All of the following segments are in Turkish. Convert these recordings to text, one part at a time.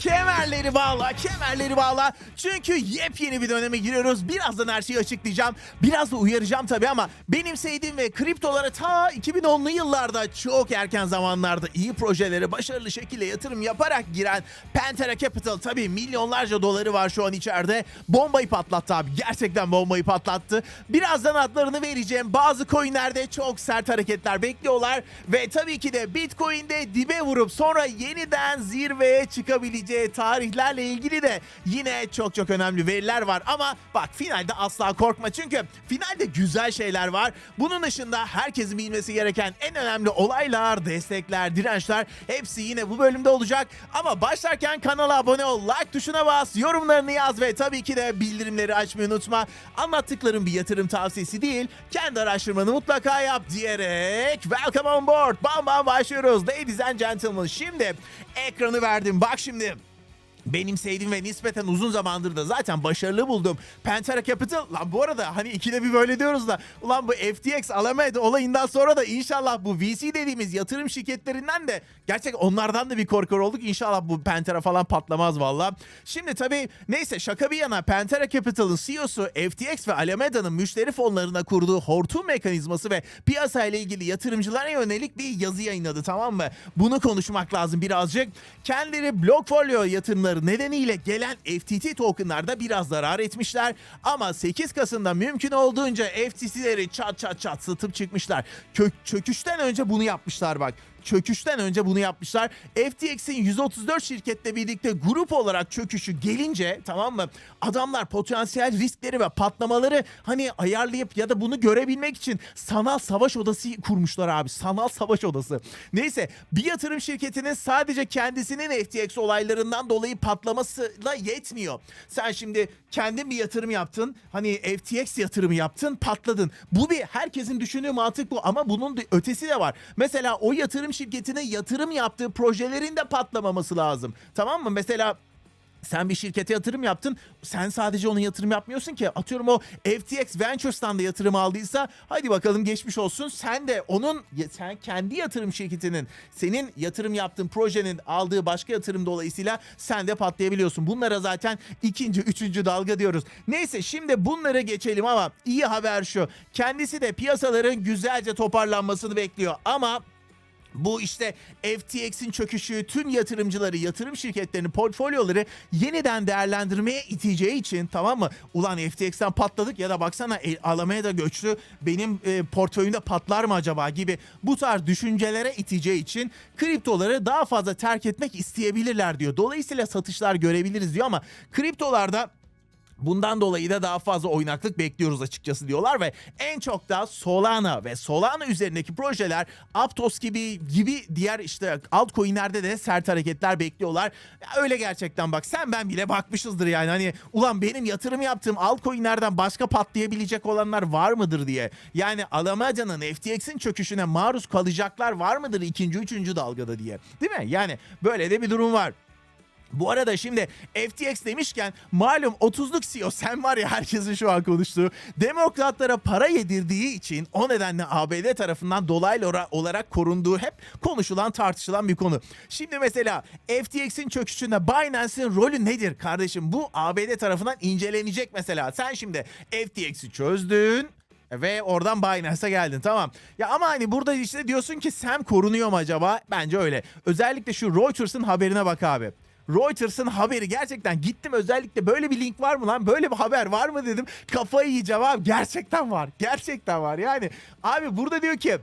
Kemerleri bağla, kemerleri bağla. Çünkü yepyeni bir döneme giriyoruz. Birazdan her şeyi açıklayacağım. Biraz da uyaracağım tabii ama benim sevdiğim ve kriptolara ta 2010'lu yıllarda çok erken zamanlarda iyi projelere başarılı şekilde yatırım yaparak giren Pantera Capital tabii milyonlarca doları var şu an içeride. Bombayı patlattı abi. Gerçekten bombayı patlattı. Birazdan adlarını vereceğim. Bazı coinlerde çok sert hareketler bekliyorlar ve tabii ki de Bitcoin'de dibe vurup sonra yeniden zirveye çıkabileceği tarihlerle ilgili de yine çok çok önemli veriler var ama bak finalde asla korkma çünkü finalde güzel şeyler var. Bunun dışında herkesin bilmesi gereken en önemli olaylar, destekler, dirençler hepsi yine bu bölümde olacak. Ama başlarken kanala abone ol, like tuşuna bas, yorumlarını yaz ve tabii ki de bildirimleri açmayı unutma. Anlattıklarım bir yatırım tavsiyesi değil. Kendi araştırmanı mutlaka yap diyerek welcome on board. Bam bam başlıyoruz. Ladies and gentlemen şimdi ekranı verdim. Bak şimdi. Benim sevdiğim ve nispeten uzun zamandır da zaten başarılı buldum. Pantera Capital, lan bu arada hani ikide bir böyle diyoruz da ulan bu FTX Alameda olayından sonra da inşallah bu VC dediğimiz yatırım şirketlerinden de gerçek onlardan da bir korkar olduk. İnşallah bu Pantera falan patlamaz valla. Şimdi tabii neyse şaka bir yana Pantera Capital'ın CEO'su FTX ve Alameda'nın müşteri fonlarına kurduğu hortum mekanizması ve piyasayla ilgili yatırımcılara yönelik bir yazı yayınladı tamam mı? Bunu konuşmak lazım birazcık. Kendileri Blockfolio yatırımları nedeniyle gelen FTT tokenlarda biraz zarar etmişler. Ama 8 Kasım'da mümkün olduğunca FTT'leri çat çat çat satıp çıkmışlar. Kök, çöküşten önce bunu yapmışlar bak çöküşten önce bunu yapmışlar. FTX'in 134 şirketle birlikte grup olarak çöküşü gelince tamam mı? Adamlar potansiyel riskleri ve patlamaları hani ayarlayıp ya da bunu görebilmek için sanal savaş odası kurmuşlar abi. Sanal savaş odası. Neyse bir yatırım şirketinin sadece kendisinin FTX olaylarından dolayı patlamasıyla yetmiyor. Sen şimdi kendin bir yatırım yaptın. Hani FTX yatırımı yaptın, patladın. Bu bir herkesin düşündüğü mantık bu ama bunun ötesi de var. Mesela o yatırım şirketine yatırım yaptığı projelerin de patlamaması lazım. Tamam mı? Mesela sen bir şirkete yatırım yaptın. Sen sadece onun yatırım yapmıyorsun ki. Atıyorum o FTX Ventures'tan da yatırım aldıysa hadi bakalım geçmiş olsun. Sen de onun sen kendi yatırım şirketinin senin yatırım yaptığın projenin aldığı başka yatırım dolayısıyla sen de patlayabiliyorsun. Bunlara zaten ikinci, üçüncü dalga diyoruz. Neyse şimdi bunlara geçelim ama iyi haber şu. Kendisi de piyasaların güzelce toparlanmasını bekliyor ama bu işte FTX'in çöküşü tüm yatırımcıları, yatırım şirketlerinin portfolyoları yeniden değerlendirmeye iteceği için tamam mı? Ulan FTX'ten patladık ya da baksana el- Alameda göçtü benim e, portföyümde patlar mı acaba gibi bu tarz düşüncelere iteceği için kriptoları daha fazla terk etmek isteyebilirler diyor. Dolayısıyla satışlar görebiliriz diyor ama kriptolarda Bundan dolayı da daha fazla oynaklık bekliyoruz açıkçası diyorlar ve en çok da Solana ve Solana üzerindeki projeler Aptos gibi gibi diğer işte altcoin'lerde de sert hareketler bekliyorlar. Ya öyle gerçekten bak sen ben bile bakmışızdır yani hani ulan benim yatırım yaptığım altcoin'lerden başka patlayabilecek olanlar var mıdır diye. Yani Alameda'nın FTX'in çöküşüne maruz kalacaklar var mıdır ikinci üçüncü dalgada diye. Değil mi? Yani böyle de bir durum var. Bu arada şimdi FTX demişken malum 30'luk CEO sen var ya herkesin şu an konuştuğu demokratlara para yedirdiği için o nedenle ABD tarafından dolaylı olarak korunduğu hep konuşulan tartışılan bir konu. Şimdi mesela FTX'in çöküşünde Binance'in rolü nedir kardeşim? Bu ABD tarafından incelenecek mesela. Sen şimdi FTX'i çözdün. Ve oradan Binance'a geldin tamam. Ya ama hani burada işte diyorsun ki Sam korunuyor mu acaba? Bence öyle. Özellikle şu Reuters'ın haberine bak abi. Reuters'ın haberi. Gerçekten gittim özellikle. Böyle bir link var mı lan? Böyle bir haber var mı dedim. Kafayı yiyeceğim abi. Gerçekten var. Gerçekten var. Yani abi burada diyor ki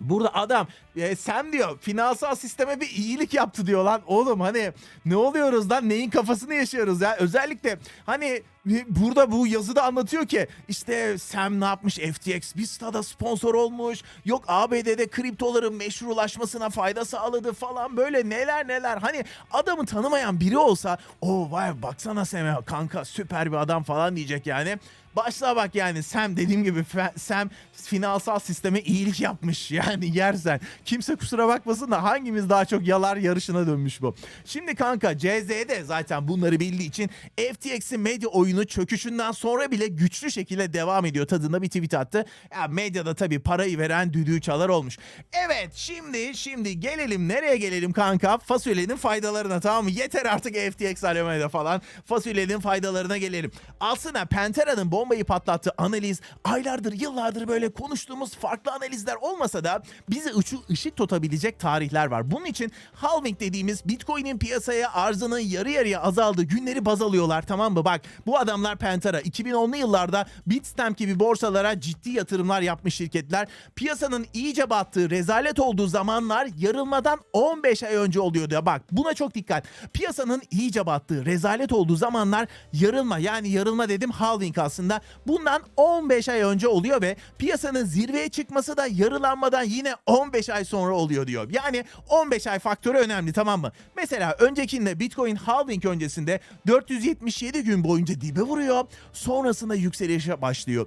Burada adam e, Sam diyor finansal sisteme bir iyilik yaptı diyor lan. Oğlum hani ne oluyoruz lan? Neyin kafasını yaşıyoruz ya? Özellikle hani e, burada bu yazıda anlatıyor ki işte Sam ne yapmış? FTX Vista'da sponsor olmuş. Yok ABD'de kriptoların meşrulaşmasına fayda sağladı falan. Böyle neler neler. Hani adamı tanımayan biri olsa o vay baksana Sam'e kanka süper bir adam falan diyecek yani Başla bak yani Sam dediğim gibi Sam finansal sisteme iyilik yapmış yani yersen. Kimse kusura bakmasın da hangimiz daha çok yalar yarışına dönmüş bu. Şimdi kanka CZ'de zaten bunları bildiği için FTX'in medya oyunu çöküşünden sonra bile güçlü şekilde devam ediyor tadında bir tweet attı. Ya medyada tabii parayı veren düdüğü çalar olmuş. Evet şimdi şimdi gelelim nereye gelelim kanka? Fasulyenin faydalarına tamam mı? Yeter artık FTX alemede falan. Fasulyenin faydalarına gelelim. Aslında Pantera'nın bombayı patlattığı analiz aylardır yıllardır böyle konuştuğumuz farklı analizler olmasa da bizi ışı, ışık tutabilecek tarihler var. Bunun için halving dediğimiz Bitcoin'in piyasaya arzının yarı yarıya azaldığı günleri baz alıyorlar tamam mı? Bak bu adamlar Pantera 2010'lu yıllarda Bitstamp gibi borsalara ciddi yatırımlar yapmış şirketler. Piyasanın iyice battığı, rezalet olduğu zamanlar yarılmadan 15 ay önce oluyordu. Bak buna çok dikkat. Piyasanın iyice battığı, rezalet olduğu zamanlar yarılma yani yarılma dedim halving aslında. Bundan 15 ay önce oluyor ve piyasanın zirveye çıkması da yarılanmadan yine 15 ay sonra oluyor diyor. Yani 15 ay faktörü önemli tamam mı? Mesela öncekinde Bitcoin halving öncesinde 477 gün boyunca dibe vuruyor. Sonrasında yükselişe başlıyor.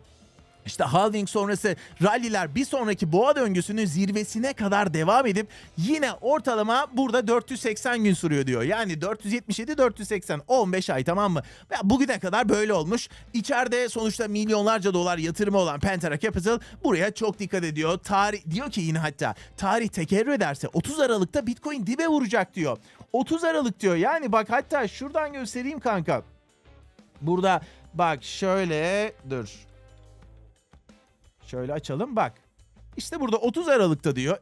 İşte halving sonrası ralliler bir sonraki boğa döngüsünün zirvesine kadar devam edip yine ortalama burada 480 gün sürüyor diyor. Yani 477 480 15 ay tamam mı? Ve bugüne kadar böyle olmuş. İçeride sonuçta milyonlarca dolar yatırımı olan Pantera Capital buraya çok dikkat ediyor. Tarih diyor ki yine hatta tarih tekerrür ederse 30 Aralık'ta Bitcoin dibe vuracak diyor. 30 Aralık diyor. Yani bak hatta şuradan göstereyim kanka. Burada bak şöyle dur. Şöyle açalım bak. İşte burada 30 Aralık'ta diyor.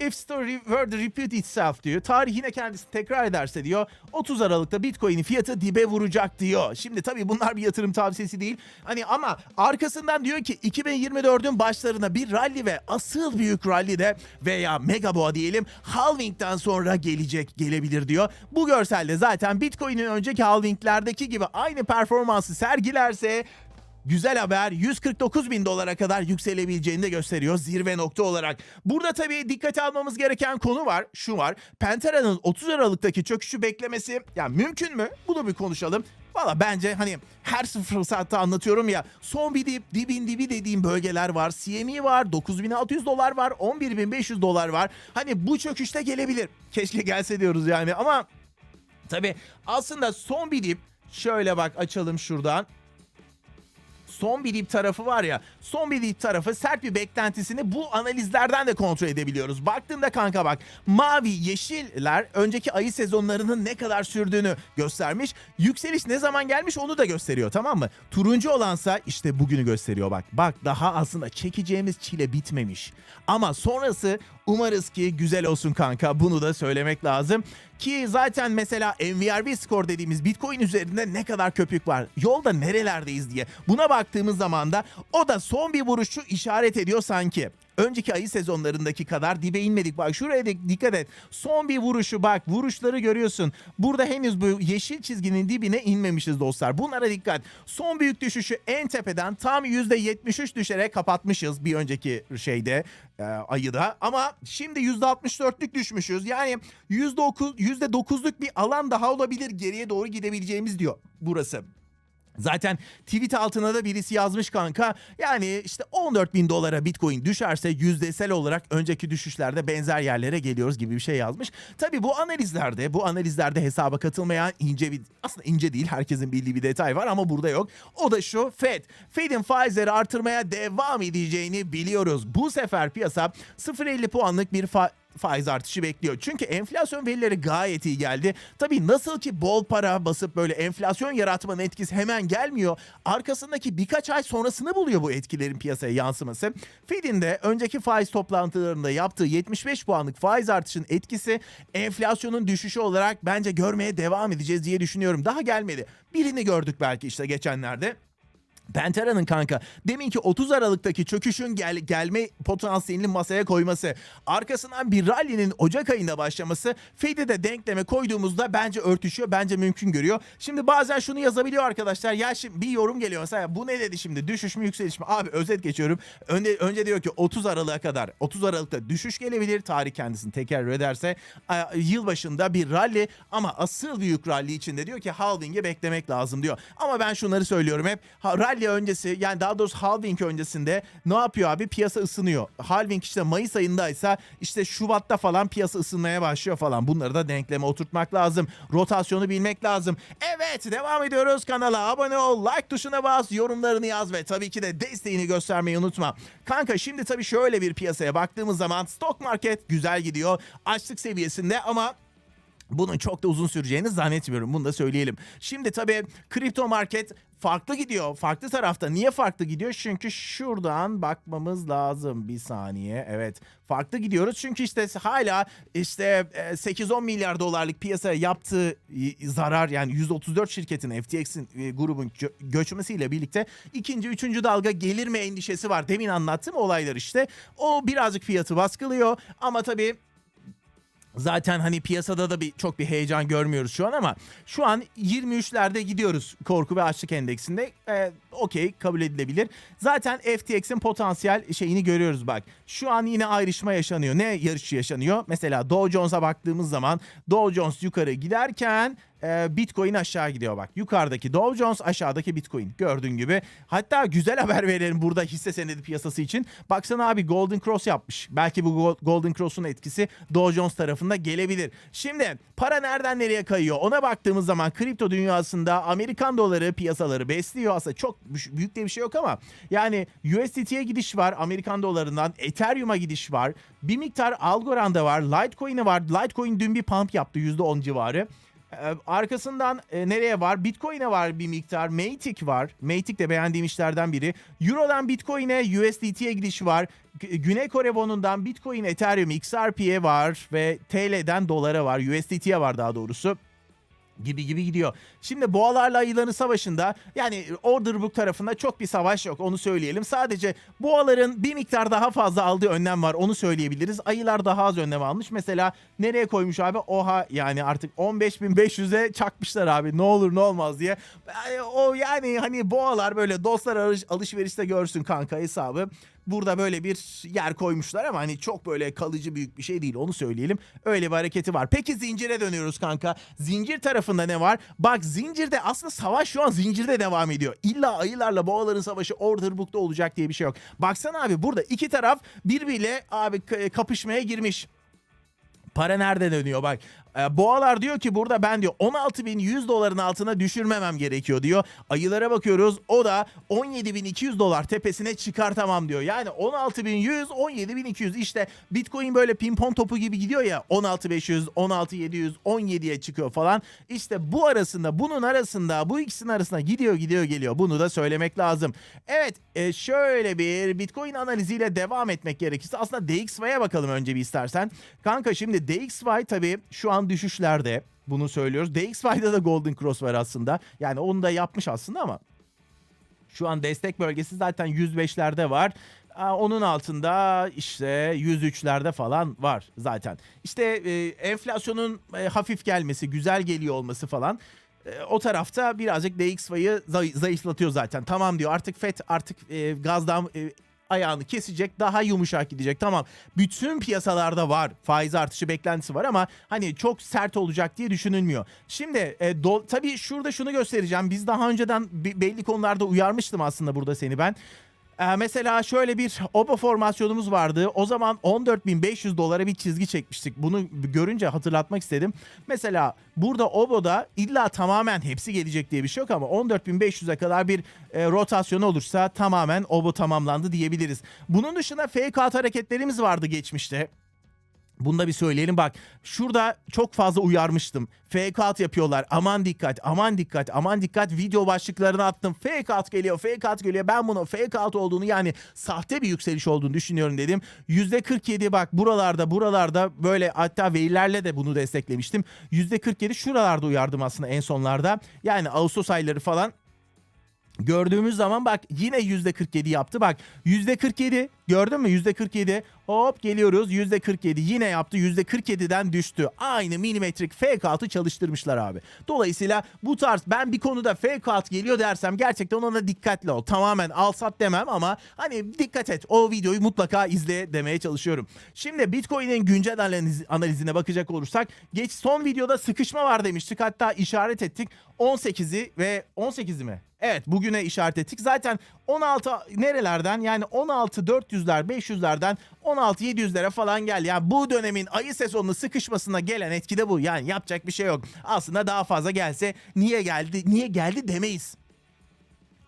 If story were to repeat itself diyor. Tarih yine kendisi tekrar ederse diyor. 30 Aralık'ta Bitcoin'in fiyatı dibe vuracak diyor. Şimdi tabii bunlar bir yatırım tavsiyesi değil. Hani ama arkasından diyor ki 2024'ün başlarına bir rally ve asıl büyük rally de veya mega boğa diyelim halving'den sonra gelecek gelebilir diyor. Bu görselde zaten Bitcoin'in önceki halvinglerdeki gibi aynı performansı sergilerse Güzel haber 149 bin dolara kadar yükselebileceğini de gösteriyor zirve nokta olarak. Burada tabii dikkate almamız gereken konu var. Şu var. Pentera'nın 30 Aralık'taki çöküşü beklemesi ya mümkün mü? Bunu bir konuşalım. Valla bence hani her fırsatta anlatıyorum ya son bir dip, dibin dibi dediğim bölgeler var. CME var, 9600 dolar var, 11500 dolar var. Hani bu çöküşte gelebilir. Keşke gelse diyoruz yani ama tabii aslında son bir dip şöyle bak açalım şuradan son bir dip tarafı var ya son bir dip tarafı sert bir beklentisini bu analizlerden de kontrol edebiliyoruz. Baktığımda kanka bak mavi yeşiller önceki ayı sezonlarının ne kadar sürdüğünü göstermiş. Yükseliş ne zaman gelmiş onu da gösteriyor tamam mı? Turuncu olansa işte bugünü gösteriyor bak. Bak daha aslında çekeceğimiz çile bitmemiş. Ama sonrası umarız ki güzel olsun kanka bunu da söylemek lazım. Ki zaten mesela MVRV skor dediğimiz Bitcoin üzerinde ne kadar köpük var. Yolda nerelerdeyiz diye. Buna baktığımız zaman da o da son bir vuruşu işaret ediyor sanki. Önceki ayı sezonlarındaki kadar dibe inmedik. Bak şuraya dikkat et. Son bir vuruşu bak vuruşları görüyorsun. Burada henüz bu yeşil çizginin dibine inmemişiz dostlar. Bunlara dikkat. Son büyük düşüşü en tepeden tam %73 düşerek kapatmışız bir önceki şeyde e, ayıda. Ama şimdi %64'lük düşmüşüz. Yani %9, %9'luk bir alan daha olabilir geriye doğru gidebileceğimiz diyor burası. Zaten tweet altına da birisi yazmış kanka. Yani işte 14 bin dolara bitcoin düşerse yüzdesel olarak önceki düşüşlerde benzer yerlere geliyoruz gibi bir şey yazmış. Tabi bu analizlerde bu analizlerde hesaba katılmayan ince bir aslında ince değil herkesin bildiği bir detay var ama burada yok. O da şu Fed. Fed'in faizleri artırmaya devam edeceğini biliyoruz. Bu sefer piyasa 0.50 puanlık bir fa faiz artışı bekliyor. Çünkü enflasyon verileri gayet iyi geldi. Tabii nasıl ki bol para basıp böyle enflasyon yaratmanın etkisi hemen gelmiyor. Arkasındaki birkaç ay sonrasını buluyor bu etkilerin piyasaya yansıması. Fed'in de önceki faiz toplantılarında yaptığı 75 puanlık faiz artışının etkisi enflasyonun düşüşü olarak bence görmeye devam edeceğiz diye düşünüyorum. Daha gelmedi. Birini gördük belki işte geçenlerde. Pentera'nın kanka deminki 30 Aralık'taki çöküşün gel gelme potansiyelini masaya koyması, arkasından bir rally'nin Ocak ayında başlaması Fed'e de denkleme koyduğumuzda bence örtüşüyor, bence mümkün görüyor. Şimdi bazen şunu yazabiliyor arkadaşlar. Ya şimdi bir yorum geliyor mesela bu ne dedi şimdi düşüş mü yükseliş mi? Abi özet geçiyorum. Önce, önce diyor ki 30 Aralık'a kadar 30 Aralık'ta düşüş gelebilir. Tarih kendisini tekerrür ederse a- yılbaşında bir rally ama asıl büyük rally içinde diyor ki halving'i beklemek lazım diyor. Ama ben şunları söylüyorum hep. Rally Antalya öncesi yani daha doğrusu halving öncesinde ne yapıyor abi? Piyasa ısınıyor. Halving işte Mayıs ayındaysa işte Şubat'ta falan piyasa ısınmaya başlıyor falan. Bunları da denkleme oturtmak lazım. Rotasyonu bilmek lazım. Evet devam ediyoruz. Kanala abone ol, like tuşuna bas, yorumlarını yaz ve tabii ki de desteğini göstermeyi unutma. Kanka şimdi tabii şöyle bir piyasaya baktığımız zaman stock market güzel gidiyor. Açlık seviyesinde ama bunun çok da uzun süreceğini zannetmiyorum. Bunu da söyleyelim. Şimdi tabii kripto market farklı gidiyor. Farklı tarafta. Niye farklı gidiyor? Çünkü şuradan bakmamız lazım. Bir saniye. Evet. Farklı gidiyoruz. Çünkü işte hala işte e, 8-10 milyar dolarlık piyasaya yaptığı e, zarar yani 134 şirketin FTX'in e, grubun gö- göçmesiyle birlikte ikinci, üçüncü dalga gelir mi endişesi var. Demin anlattığım olaylar işte. O birazcık fiyatı baskılıyor. Ama tabii Zaten hani piyasada da bir çok bir heyecan görmüyoruz şu an ama şu an 23'lerde gidiyoruz korku ve açlık endeksinde. Ee, Okey kabul edilebilir. Zaten FTX'in potansiyel şeyini görüyoruz bak. Şu an yine ayrışma yaşanıyor. Ne yarışı yaşanıyor? Mesela Dow Jones'a baktığımız zaman Dow Jones yukarı giderken e, Bitcoin aşağı gidiyor bak. Yukarıdaki Dow Jones aşağıdaki Bitcoin gördüğün gibi. Hatta güzel haber verelim burada hisse senedi piyasası için. Baksana abi Golden Cross yapmış. Belki bu Go- Golden Cross'un etkisi Dow Jones tarafında gelebilir. Şimdi para nereden nereye kayıyor? Ona baktığımız zaman kripto dünyasında Amerikan doları piyasaları besliyor. Aslında çok büyük de bir şey yok ama yani USDT'ye gidiş var Amerikan dolarından. Ethereum'a gidiş var. Bir miktar Algorand'da var. Litecoin'e var. Litecoin dün bir pump yaptı %10 civarı. Ee, arkasından e, nereye var? Bitcoin'e var bir miktar. Matic var. Matic de beğendiğim işlerden biri. Euro'dan Bitcoin'e USDT'ye gidiş var. Güney Kore bonundan Bitcoin, Ethereum, XRP'ye var ve TL'den dolara var. USDT'ye var daha doğrusu gibi gibi gidiyor. Şimdi boğalarla ayıların savaşında yani order book tarafında çok bir savaş yok onu söyleyelim. Sadece boğaların bir miktar daha fazla aldığı önlem var onu söyleyebiliriz. Ayılar daha az önlem almış. Mesela nereye koymuş abi? Oha yani artık 15.500'e çakmışlar abi ne olur ne olmaz diye. O yani hani boğalar böyle dostlar alış- alışverişte görsün kanka hesabı burada böyle bir yer koymuşlar ama hani çok böyle kalıcı büyük bir şey değil onu söyleyelim. Öyle bir hareketi var. Peki zincire dönüyoruz kanka. Zincir tarafında ne var? Bak zincirde aslında savaş şu an zincirde devam ediyor. İlla ayılarla boğaların savaşı order book'ta olacak diye bir şey yok. Baksana abi burada iki taraf birbiriyle abi kapışmaya girmiş. Para nerede dönüyor bak. Ee, Boğalar diyor ki burada ben diyor 16.100 doların altına düşürmemem gerekiyor diyor. Ayılara bakıyoruz o da 17.200 dolar tepesine çıkartamam diyor. Yani 16.100 17.200 işte Bitcoin böyle pimpon topu gibi gidiyor ya 16.500 16.700 17'ye çıkıyor falan. İşte bu arasında bunun arasında bu ikisinin arasında gidiyor gidiyor geliyor. Bunu da söylemek lazım. Evet e, şöyle bir Bitcoin analiziyle devam etmek gerekirse aslında DXY'ye bakalım önce bir istersen. Kanka şimdi DXY tabii şu an düşüşlerde bunu söylüyoruz. DXY'da da Golden Cross var aslında. Yani onu da yapmış aslında ama şu an destek bölgesi zaten 105'lerde var. Onun altında işte 103'lerde falan var zaten. İşte e, enflasyonun e, hafif gelmesi, güzel geliyor olması falan e, o tarafta birazcık zay- zayıflatıyor zaten. Tamam diyor artık FED artık gazdan ayağını kesecek daha yumuşak gidecek. Tamam bütün piyasalarda var faiz artışı beklentisi var ama hani çok sert olacak diye düşünülmüyor. Şimdi e, do- tabii şurada şunu göstereceğim. Biz daha önceden be- belli konularda uyarmıştım aslında burada seni ben. Ee, mesela şöyle bir OBA formasyonumuz vardı. O zaman 14.500 dolara bir çizgi çekmiştik. Bunu görünce hatırlatmak istedim. Mesela burada OBO'da illa tamamen hepsi gelecek diye bir şey yok ama 14.500'e kadar bir e, rotasyon olursa tamamen OBO tamamlandı diyebiliriz. Bunun dışında fake out hareketlerimiz vardı geçmişte. Bunu da bir söyleyelim bak. Şurada çok fazla uyarmıştım. Fake out yapıyorlar. Aman dikkat, aman dikkat, aman dikkat. Video başlıklarını attım. Fake out geliyor, fake out geliyor. Ben bunu fake out olduğunu yani sahte bir yükseliş olduğunu düşünüyorum dedim. %47 bak buralarda, buralarda böyle hatta verilerle de bunu desteklemiştim. %47 şuralarda uyardım aslında en sonlarda. Yani Ağustos ayları falan Gördüğümüz zaman bak yine %47 yaptı. Bak %47 gördün mü %47 Hop geliyoruz %47 yine yaptı %47'den düştü. Aynı milimetrik fake out'u çalıştırmışlar abi. Dolayısıyla bu tarz ben bir konuda fake out geliyor dersem gerçekten ona dikkatli ol. Tamamen al sat demem ama hani dikkat et o videoyu mutlaka izle demeye çalışıyorum. Şimdi Bitcoin'in güncel analiz- analizine bakacak olursak geç son videoda sıkışma var demiştik. Hatta işaret ettik 18'i ve 18'i mi? Evet bugüne işaret ettik. Zaten 16 nerelerden yani 16 400'ler 500'lerden 16 700'lere falan gel. Yani bu dönemin ayı sezonunu sıkışmasına gelen etki de bu. Yani yapacak bir şey yok. Aslında daha fazla gelse niye geldi niye geldi demeyiz.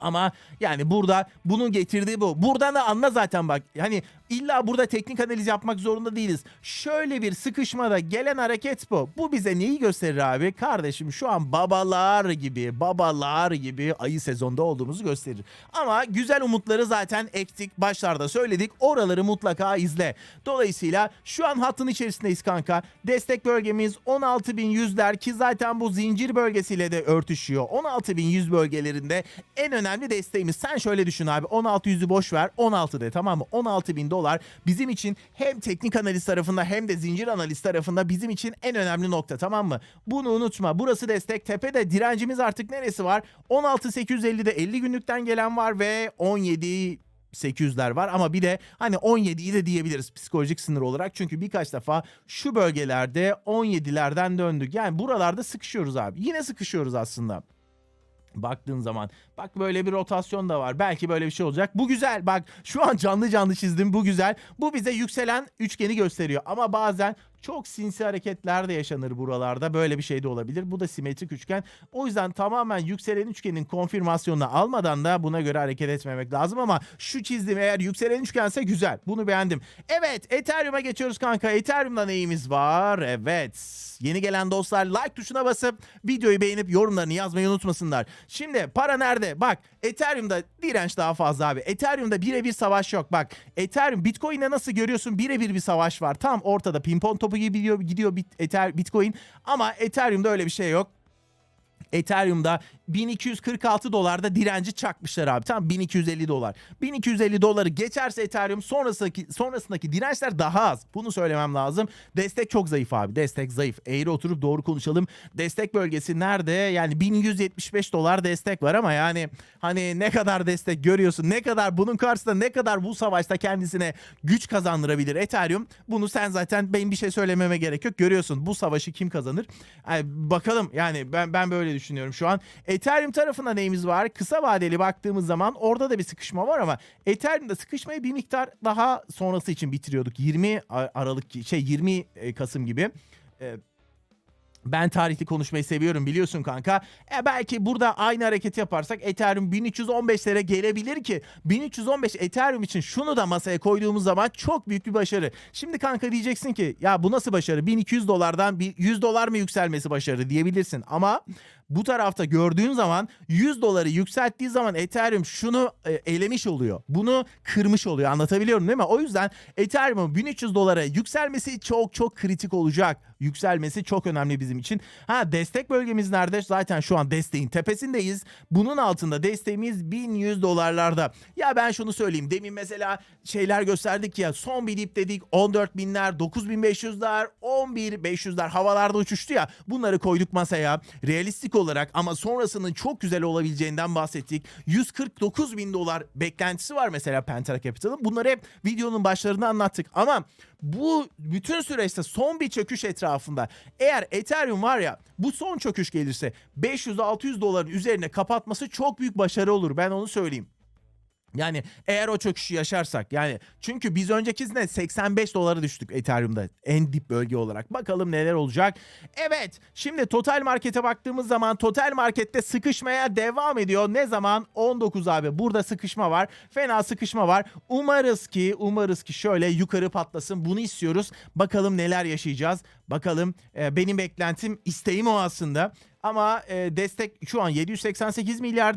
Ama yani burada bunun getirdiği bu. Buradan da anla zaten bak. Hani illa burada teknik analiz yapmak zorunda değiliz. Şöyle bir sıkışmada gelen hareket bu. Bu bize neyi gösterir abi? Kardeşim şu an babalar gibi, babalar gibi ayı sezonda olduğumuzu gösterir. Ama güzel umutları zaten ektik. Başlarda söyledik. Oraları mutlaka izle. Dolayısıyla şu an hattın içerisindeyiz kanka. Destek bölgemiz 16.100'ler ki zaten bu zincir bölgesiyle de örtüşüyor. 16.100 bölgelerinde en önemli desteğimiz. Sen şöyle düşün abi 16.100'ü boş ver 16 de tamam mı? 16.000 dolar bizim için hem teknik analiz tarafında hem de zincir analiz tarafında bizim için en önemli nokta tamam mı? Bunu unutma. Burası destek. Tepede direncimiz artık neresi var? 16.850'de 50 günlükten gelen var ve 17 800'ler var ama bir de hani 17'yi de diyebiliriz psikolojik sınır olarak. Çünkü birkaç defa şu bölgelerde 17'lerden döndük. Yani buralarda sıkışıyoruz abi. Yine sıkışıyoruz aslında baktığın zaman. Bak böyle bir rotasyon da var. Belki böyle bir şey olacak. Bu güzel. Bak şu an canlı canlı çizdim. Bu güzel. Bu bize yükselen üçgeni gösteriyor. Ama bazen çok sinsi hareketler de yaşanır buralarda. Böyle bir şey de olabilir. Bu da simetrik üçgen. O yüzden tamamen yükselen üçgenin konfirmasyonunu almadan da buna göre hareket etmemek lazım ama şu çizdim eğer yükselen üçgense güzel. Bunu beğendim. Evet Ethereum'a geçiyoruz kanka. Ethereum'da neyimiz var? Evet. Yeni gelen dostlar like tuşuna basıp videoyu beğenip yorumlarını yazmayı unutmasınlar. Şimdi para nerede? Bak Ethereum'da direnç daha fazla abi. Ethereum'da birebir savaş yok. Bak Ethereum Bitcoin'le nasıl görüyorsun birebir bir savaş var. Tam ortada pimpon topu gibi gidiyor, gidiyor Bit- Ether, Bitcoin ama Ethereum'da öyle bir şey yok. Ethereum'da 1246 dolarda direnci çakmışlar abi. Tamam 1250 dolar. 1250 doları geçerse Ethereum sonrasındaki sonrasındaki dirençler daha az. Bunu söylemem lazım. Destek çok zayıf abi. Destek zayıf. Eğri oturup doğru konuşalım. Destek bölgesi nerede? Yani 1175 dolar destek var ama yani hani ne kadar destek görüyorsun? Ne kadar bunun karşısında ne kadar bu savaşta kendisine güç kazandırabilir Ethereum? Bunu sen zaten benim bir şey söylememe gerek yok. Görüyorsun bu savaşı kim kazanır? Yani bakalım yani ben ben böyle düşünüyorum şu an. Ethereum tarafında neyimiz var? Kısa vadeli baktığımız zaman orada da bir sıkışma var ama Ethereum'da sıkışmayı bir miktar daha sonrası için bitiriyorduk. 20 Aralık şey 20 Kasım gibi. Ee, ben tarihli konuşmayı seviyorum biliyorsun kanka. E belki burada aynı hareketi yaparsak Ethereum 1315'lere gelebilir ki 1315 Ethereum için şunu da masaya koyduğumuz zaman çok büyük bir başarı. Şimdi kanka diyeceksin ki ya bu nasıl başarı? 1200 dolardan bir 100 dolar mı yükselmesi başarı diyebilirsin. Ama bu tarafta gördüğün zaman 100 doları yükselttiği zaman Ethereum şunu elemiş oluyor. Bunu kırmış oluyor. Anlatabiliyorum değil mi? O yüzden Ethereum'un 1300 dolara yükselmesi çok çok kritik olacak. Yükselmesi çok önemli bizim için. Ha destek bölgemiz nerede? Zaten şu an desteğin tepesindeyiz. Bunun altında desteğimiz 1100 dolarlarda. Ya ben şunu söyleyeyim. Demin mesela şeyler gösterdik ya. Son bir dip dedik. 14 binler, 9500'ler, 11500'ler havalarda uçuştu ya. Bunları koyduk masaya. Realistik olarak ama sonrasının çok güzel olabileceğinden bahsettik. 149 bin dolar beklentisi var mesela Pantera Capital'ın. Bunları hep videonun başlarında anlattık ama bu bütün süreçte son bir çöküş etrafında eğer Ethereum var ya bu son çöküş gelirse 500-600 doların üzerine kapatması çok büyük başarı olur ben onu söyleyeyim. Yani eğer o çöküşü yaşarsak yani çünkü biz öncekisinde 85 dolara düştük Ethereum'da en dip bölge olarak. Bakalım neler olacak. Evet şimdi total markete baktığımız zaman total markette sıkışmaya devam ediyor. Ne zaman? 19 abi burada sıkışma var. Fena sıkışma var. Umarız ki umarız ki şöyle yukarı patlasın. Bunu istiyoruz. Bakalım neler yaşayacağız. Bakalım e, benim beklentim isteğim o aslında. Ama e, destek şu an 788 milyar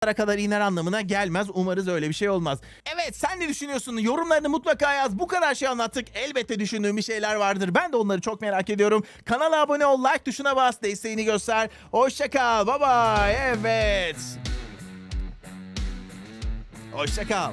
kadar iner anlamına gelmez. Umarız öyle bir şey olmaz. Evet sen ne düşünüyorsun? Yorumlarını mutlaka yaz. Bu kadar şey anlattık. Elbette düşündüğüm bir şeyler vardır. Ben de onları çok merak ediyorum. Kanala abone ol, like tuşuna bas, desteğini göster. Hoşça kal. Bye bye. Evet. Hoşça kal.